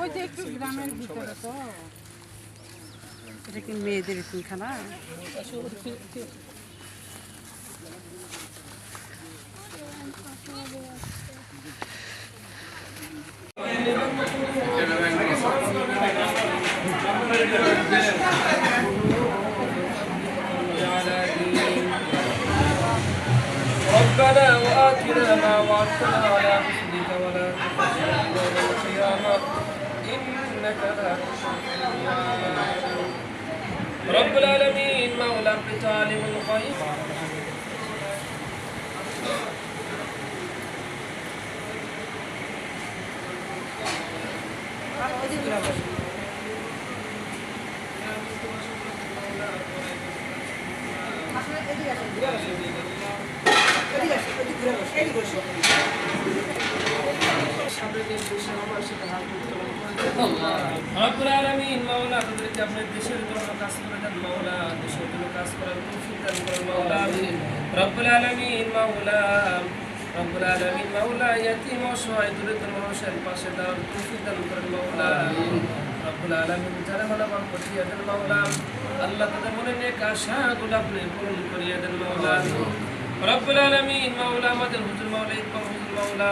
ওই যে একটু গ্রামের ভিতরে তো এটা কি মেয়েদের স্কুলখানা ربنا وآتنا ما وعدتنا على رسلك ولا تخزنا يوم القيامة إنك لا تخلف الميعاد رب العالمين مولى بتعلم الغيب রব্বুল আলামিন মাওলা তাদেরকে আপনার দেশের জন্য কাজ করে দেন মাওলা, দেশের জন্য কাজ করার তৌফিক দান করেন মাওলা। রব্বুল আলামিন মাওলা, রব্বুল আলামিন মাওলা, ইয়াতীম অসহায় দরিদ্র মানুষের পাশে দাঁড়ার তৌফিক দান করেন মাওলা। রব্বুল আলামিন যারা মালা মান করিয়ে দেন মাওলা, আল্লাহ তাদের মনে নেক আশাগুলো আপনি পূরণ করিয়ে দেন মাওলা। রব্বুল আলামিন মাওলা, আমাদের হুজুর মাওলা ইকবাল হুজুর মাওলা।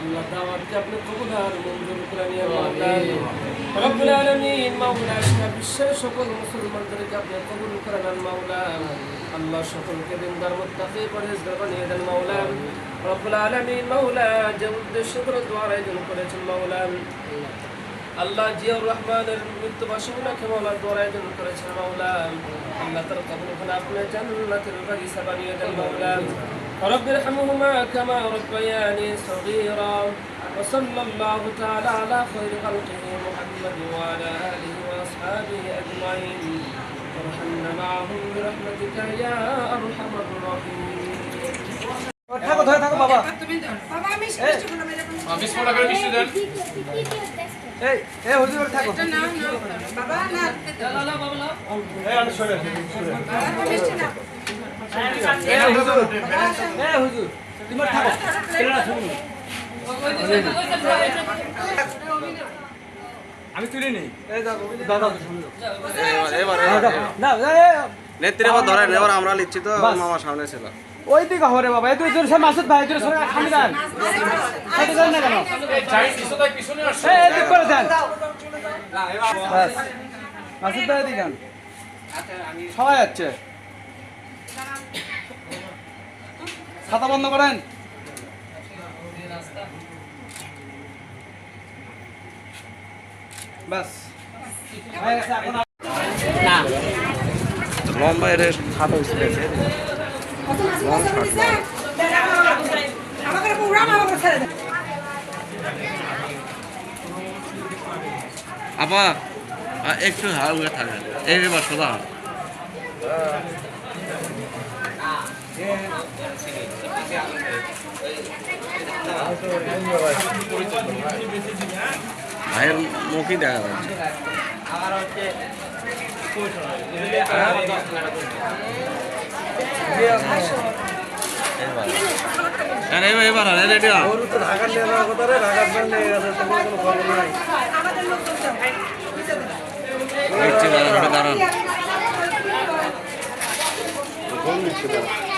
আল্লাহ দাওয়াতকে আপনি কবুল আর মঞ্জুর করে নিয়ে রব্বুল আলামিন মাওলা সারা বিশ্বের সকল মুসলমানদেরকে আপনি কবুল করে নেন মাওলা আল্লাহ সকলকে দিনদার মুত্তাকি পরহেজগার বানিয়ে দেন মাওলা। রব্বুল আলামিন মাওলা যে উদ্দেশ্য করে দোয়ার আয়োজন করেছেন মাওলা। আল্লাহ জিয়াউর রহমানের মৃত্যু বাসগুলোকে মাওলা দোয়ার আয়োজন করেছেন মাওলা। আল্লাহ তার কবুল আপনি জান্নাতের বাগিচা বানিয়ে দেন মাওলা। رب ارحمهما كما ربياني صغيرا وصلى الله تعالى على خير خلقه محمد وعلى اله واصحابه اجمعين وارحمنا معهم برحمتك يا ارحم الراحمين থাকো ধরে থাকো বাবা বাবা আমি মিষ্টি গুলো মেরে এই এই হুজুর থাকো বাবা না এই আমি সরে আসি বাবা মিষ্টি না এই হুজুর এই হুজুর তুমি থাকো এরা শুনুন আমি ধরেন এবার আমরা লিখছি তো মামার সামনে ছিল ওই দিকে হরে বাবা দুই জোর সে মাসুদ ভাই দেন না কেন এই করে মাসুদ ভাই দিকে সবাই যাচ্ছে খাতা বন্ধ করেন। বাস। লম্বা এর আমাকে আমাকে ছেড়ে আপা একটু হালকা থাকেন। এই এবার সোজা। ভাইয়ের মুখই দেখা যাচ্ছে এবার এবার এবার। দেখছি দাঁড়ান দাঁড়ান আমার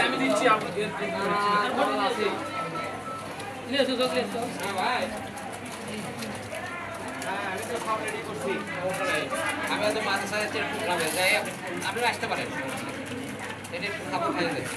আমি দিচ্ছি আপনি হ্যাঁ ভাই আমি তো মাঝে সাথে যাই আপনি আসতে পারেন। এটা একটু খাবার খাইয়ে দিচ্ছি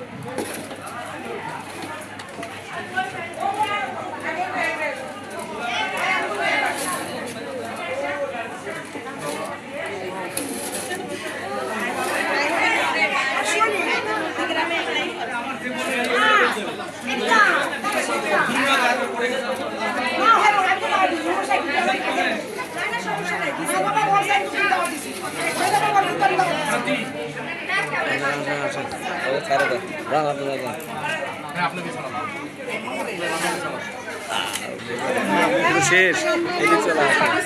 খাই দেয় শেষ। এদিকে চলে খাবারের